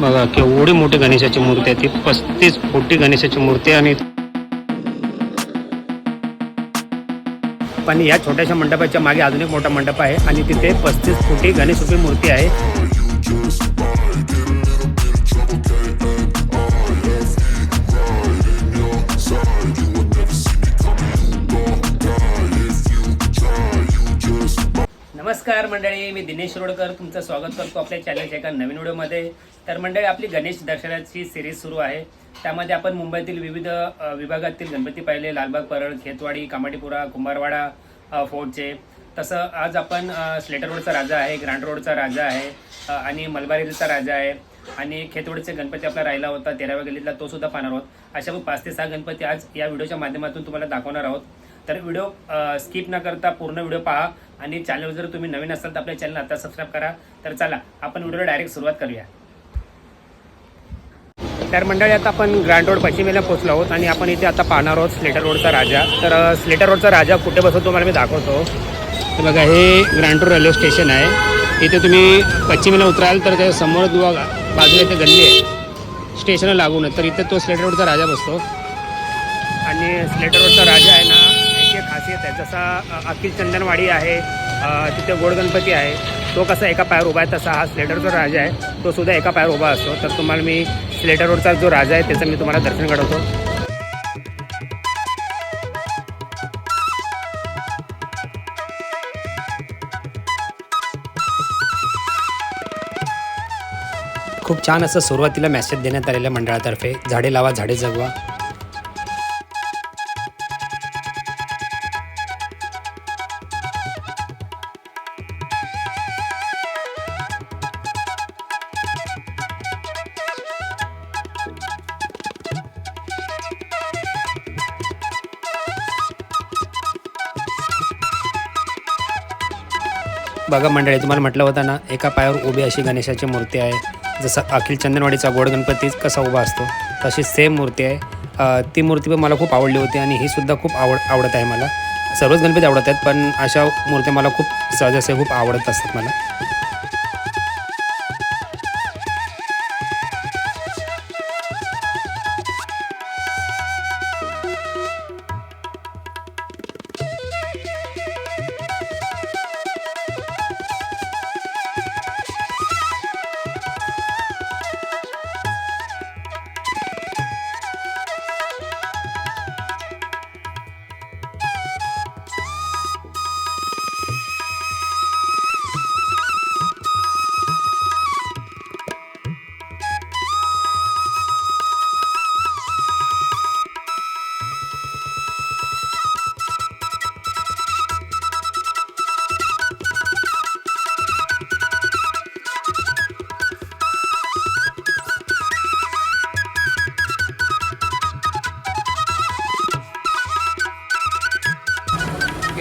बघा केवढी मोठी गणेशाची मूर्ती आहे ती पस्तीस फुटी गणेशाची मूर्ती आहे आणि पण या छोट्याशा मंडपाच्या मागे अजून एक मोठा मंडप आहे आणि तिथे पस्तीस फुटी गणेशरूपी मूर्ती आहे. नमस्कार मंडळी मी दिनेश रोडकर. तुमचं स्वागत करतो आपल्या चॅनलच्या एका नवीन व्हिडिओमध्ये. तर मंडळी आपली गणेश दर्शनाची सिरीज सुरू आहे. त्यामध्ये आपण मुंबईतील विविध विभागातील गणपती पाहिले. लालबाग परळ खेतवाडी कामाटीपुरा कुंभारवाडा फोर्टचे. तसं आज आपण स्लेटर रोडचा राजा आहे ग्रँड रोडचा राजा आहे आणि मलबार हिलचा राजा आहे आणि खेतवाडीचे गणपती आपला राहिला होता तेराव्या गल्लीतला तो सुद्धा पाहणार आहोत. अशा पाच ते सहा गणपती आज या व्हिडिओच्या माध्यमातून तुम्हाला दाखवणार आहोत. तर व्हिडिओ स्किप न करता पूर्ण व्हिडिओ पहा. आणि चॅनल जर तुम्ही नवीन असाल तर आपल्या चॅनल आता सबस्क्राईब करा. तर चला आपण व्हिडिओला डायरेक्ट सुरुवात करूया. तर मंडळी आता आपण ग्रँड रोड पश्चिमेला पोहोचलो आहोत आणि आपण इथे आता पाहणार आहोत स्लेटर रोडचा राजा. तर स्लेटर रोडचा राजा कुठे बसतो तुम्हाला मी दाखवतो. तर बघा हे ग्रँड रोड रेल्वे स्टेशन आहे. इथे तुम्ही पश्चिमेला उतराल तर त्या समोर दुवा बाजूला इथे गल्ली आहे. स्टेशनला लागून. तर इथे तो स्लेटर रोडचा राजा बसतो. आणि स्लेटर रोडचा राजा आहे ना याची एक खासियत आहे जसा अखिल चंदनवाडी आहे तिथे गोड गणपती आहे तो कसा एका पायावर उभा आहे तसा हा स्लेटर जो राजा आहे तो सुद्धा एका पायावर उभा असतो. तर तुम्हाला मी स्लेटर रोडचा जो राजा आहे त्याचं मी तुम्हाला दर्शन घडवतो. खूप छान असं सुरुवातीला मेसेज देण्यात आलेल्या मंडळातर्फे झाडे लावा झाडे जगवा. बघा मंडळी तुम्हाला म्हटलं होतं ना एका पायावर उभी अशी गणेशाची मूर्ती आहे. जसं अखिल चंदनवाडीचा गोड गणपती कसा उभा असतो तशी सेम मूर्ती आहे. ती मूर्ती पण मला खूप आवडली होती आणि ही सुद्धा खूप आवड आवडत आहे मला. सर्वच गणपती आवडत आहेत पण अशा मूर्त्या मला खूप सहजासहजी खूप आवडत असतात मला.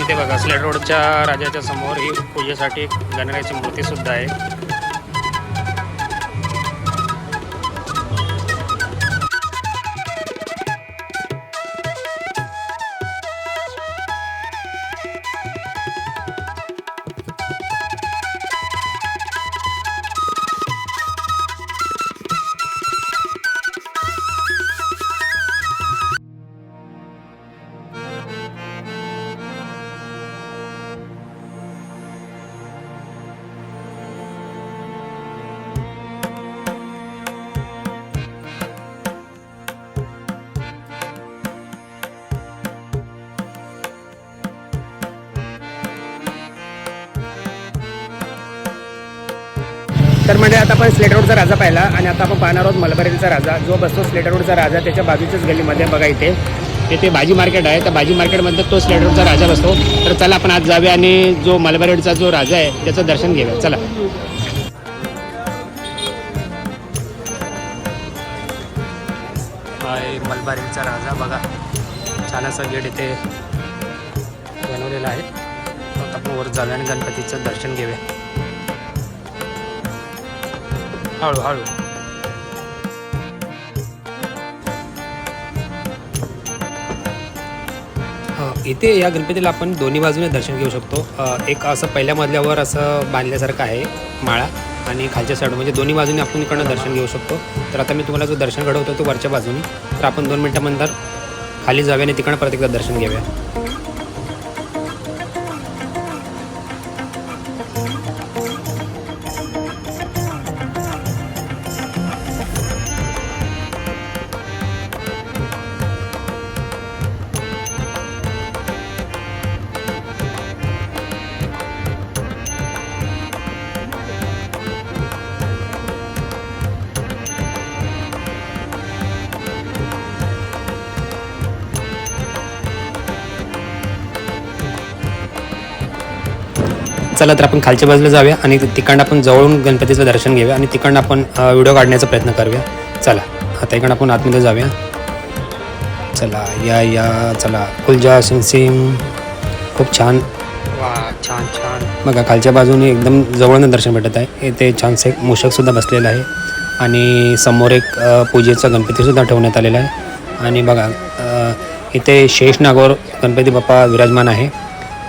इथे बघा स्लेट रोडच्या राजाच्या समोर ही पूजेसाठी गणरायाची मूर्ती सुद्धा आहे. तर म्हणजे आता आपण स्लेट रोडचा राजा पाहिला आणि आता आपण पाहणार आहोत मलबारीचा राजा. जो बसतो स्लेट रोडचा राजा त्याच्या बाजूच्याच गल्लीमध्ये बघा इथे. इथे भाजी मार्केट आहे. त्या भाजी मार्केटमध्ये तो स्लेट रोडचा राजा बसतो. तर चला आपण आज जाऊया आणि जो मलबरेडचा जो राजा आहे त्याचं दर्शन घेऊया. चला. मलबारीचा राजा बघा. छान असा गेट इथे बनवलेला आहे. आपण वर जाऊया आणि गणपतीचं दर्शन घेऊया. हळू हळू. इथे या गणपतीला आपण दोन्ही बाजूने दर्शन घेऊ शकतो. एक असं पहिल्या मजल्यावर असं बांधल्यासारखं आहे माळा आणि खालच्या साईड म्हणजे दोन्ही बाजूने आपण इकडनं दर्शन घेऊ शकतो. तर आता मी तुम्हाला जो दर्शन घडवतो तो वरच्या बाजूने. तर आपण दोन मिनटानंतर खाली जाऊया आणि तिकडं परत एकदा दर्शन घेऊया. चला तर आपण खालच्या बाजूला जाऊया आणि तिकडनं आपण जवळून गणपतीचं दर्शन घेऊया आणि तिकडनं आपण व्हिडिओ काढण्याचा प्रयत्न करूया. चला आता इकडनं आपण आतमध्ये जाऊया. चला या या चला. कुलजा सिंग सिंग खूप छान. वा छान छान. बघा खालच्या बाजूने एकदम जवळनं दर्शन भेटत आहे. इथे छानसे एक मूषकसुद्धा बसलेलं आहे. आणि समोर एक पूजेचा गणपतीसुद्धा ठेवण्यात आलेला आहे. आणि बघा इथे शेषनागावर गणपती बाप्पा विराजमान आहे.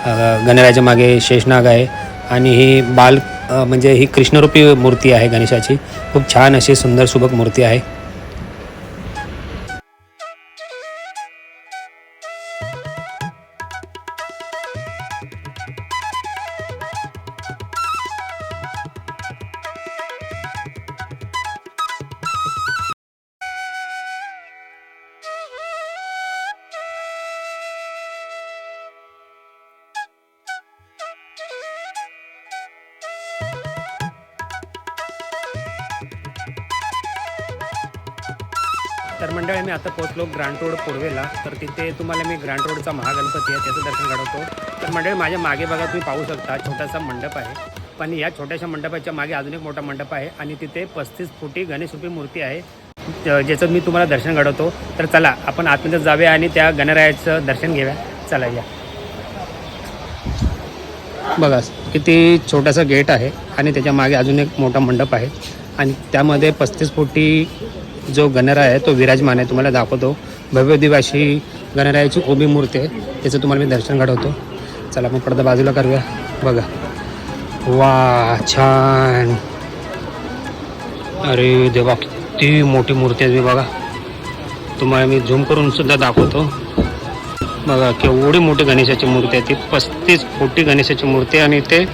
अ, मागे शेषनाग आहे. आणि ही बाल म्हणजे ही कृष्णरूपी मूर्ती आहे गणेशाची. खूप छान अशी सुंदर सुबक मूर्ती आहे. तर मंडळी मी आता पोहोचलो ग्रँड रोड पूर्वेला. तर तिथे तुम्हाला मी ग्रँड रोडचा महागणपती आहे त्याचं दर्शन घडवतो. तर मंडळी माझ्या मागे बघा तुम्ही पाहू शकता छोटासा मंडप आहे. पण या छोट्याशा मंडपाच्या मागे अजून एक मोठा मंडप आहे आणि तिथे पस्तीस फुटी गणेशरूपी मूर्ती आहे ज्याचं मी तुम्हाला दर्शन घडवतो. तर चला आपण आतमध्ये जाऊया आणि त्या गणरायाचं दर्शन घेऊया. चला या. बघा किती छोटासा गेट आहे आणि त्याच्यामागे अजून एक मोठा मंडप आहे. आणि त्यामध्ये पस्तीस फुटी जो गणराय आहे तो विराजमान आहे तुम्हाला दाखवतो. भव्य दिवाशी गणरायाची उभी मूर्ती आहे त्याचं तुम्हाला मी दर्शन घडवतो. चला मग पडदा बाजूला करूया. बघा. वा छान. अरे देवा किती मोठी मूर्ती आहे बघा. तुम्हाला मी झूम करून सुद्धा दाखवतो. बघा केवढी मोठी गणेशाची मूर्ती आहे ती. पस्तीस फुटी गणेशाची मूर्ती आहे आणि ते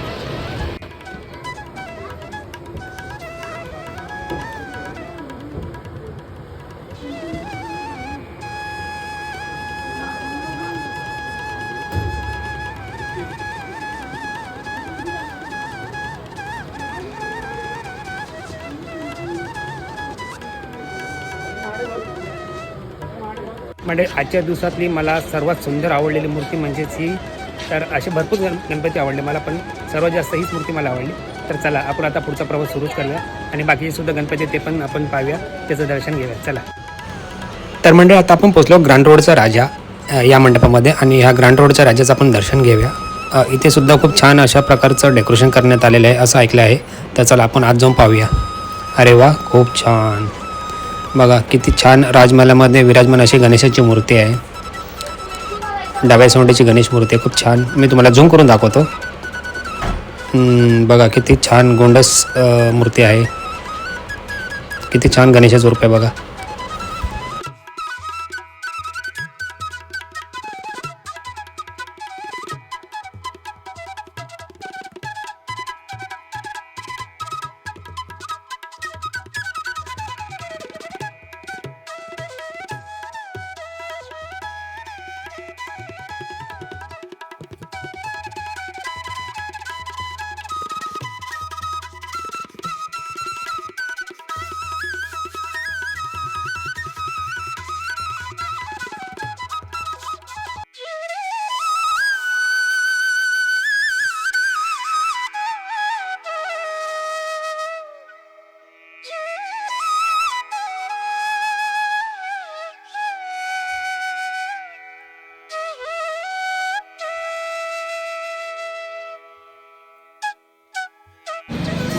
म्हणजे आजच्या दिवसातली मला सर्वात सुंदर आवडलेली मूर्ती म्हणजेच ही तर असे भरपूर गण गणपती आवडले मला पण सर्वात जास्त हीच मूर्ती मला आवडली. तर चला आपण आता पुढचा प्रवास सुरूच करूया आणि बाकीचे सुद्धा गणपती ते पण आपण पाहूया त्याचं दर्शन घेऊया. चला. तर म्हणजे आता आपण पोचलो ग्रँड रोडचा राजा या मंडपामध्ये आणि ह्या ग्रँड रोडच्या राजाचं आपण दर्शन घेऊया. इथे सुद्धा खूप छान अशा प्रकारचं डेकोरेशन करण्यात आलेलं आहे असं ऐकलं आहे. तर चला आपण आज जाऊन पाहूया. अरे वा खूप छान. बघा किती छान राजमहालामध्ये विराजमान अशी गणेशाची मूर्ती आहे. डाव्या सोंडेची गणेश मूर्ती आहे खूप छान. मी तुम्हाला झूम करून दाखवतो. बघा किती छान गोंडस मूर्ती आहे. किती छान गणेशाचं रूप आहे बघा.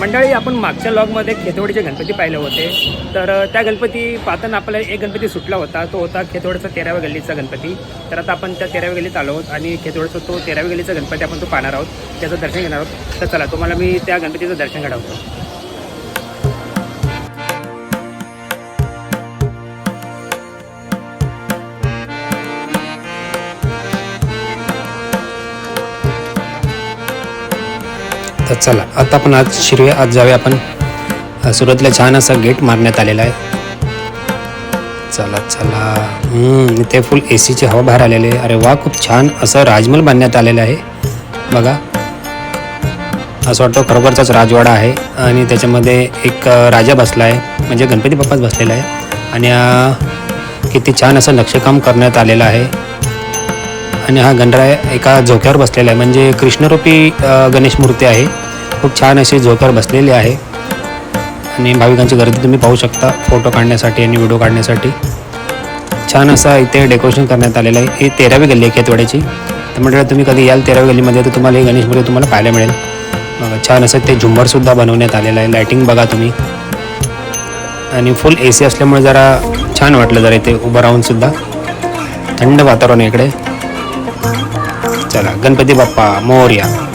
मंडळी आपण मागच्या लॉगमध्ये खेतवडीचे गणपती पाहिले होते. तर त्या गणपती पाहताना आपल्याला एक गणपती सुटला होता. तो होता खेतवडचा तेराव्या गल्लीचा गणपती. तर आता आपण त्या तेराव्या गल्लीत आलो आहोत आणि खेतवडचा तो तेराव्या गल्लीचा गणपती आपण तो पाहणार आहोत. त्याचं दर्शन घेणार आहोत. तर चला तुम्हाला मी त्या गणपतीचं दर्शन घडवतो. तर चला आता आपण आज शिरवे आज जाऊया आपण. सुरतला छान असा गेट मारण्यात आलेला आहे. चला चला. इथे फुल ए सीची हवा बाहेर आलेली आहे. अरे वा खूप छान असं राजमहल बांधण्यात आलेलं आहे. बघा. असं वाटतं खरोखरचाच राजवाडा आहे. आणि त्याच्यामध्ये एक राजा बसला आहे म्हणजे गणपती बाप्पाच बसलेला आहे. आणि किती छान असं नक्षीकाम करण्यात आलेलं आहे. आणि हा गणराय एका झोक्यावर बसलेला आहे. म्हणजे कृष्णरूपी गणेश मूर्ती आहे. खूप छान अशी झोक्यावर बसलेली आहे. आणि भाविकांची गर्दी तुम्ही पाहू शकता फोटो काढण्यासाठी आणि व्हिडिओ काढण्यासाठी. छान असं इथे डेकोरेशन करण्यात आलेलं आहे. ही तेरावी गल्ली आहे खेतवाड्याची तर म्हटलं तुम्ही कधी याल तेरावी गल्लीमध्ये तर तुम्हाला ही गणेश मूर्ती तुम्हाला पाहायला मिळेल. छान असं ते झुंबरसुद्धा बनवण्यात आलेलं आहे. लायटिंग बघा तुम्ही. आणि फुल ए सी असल्यामुळे जरा छान वाटलं जरा इथे उभं राहूनसुद्धा थंड वातावरण आहे इकडे. चला. गणपती बाप्पा मोर्या.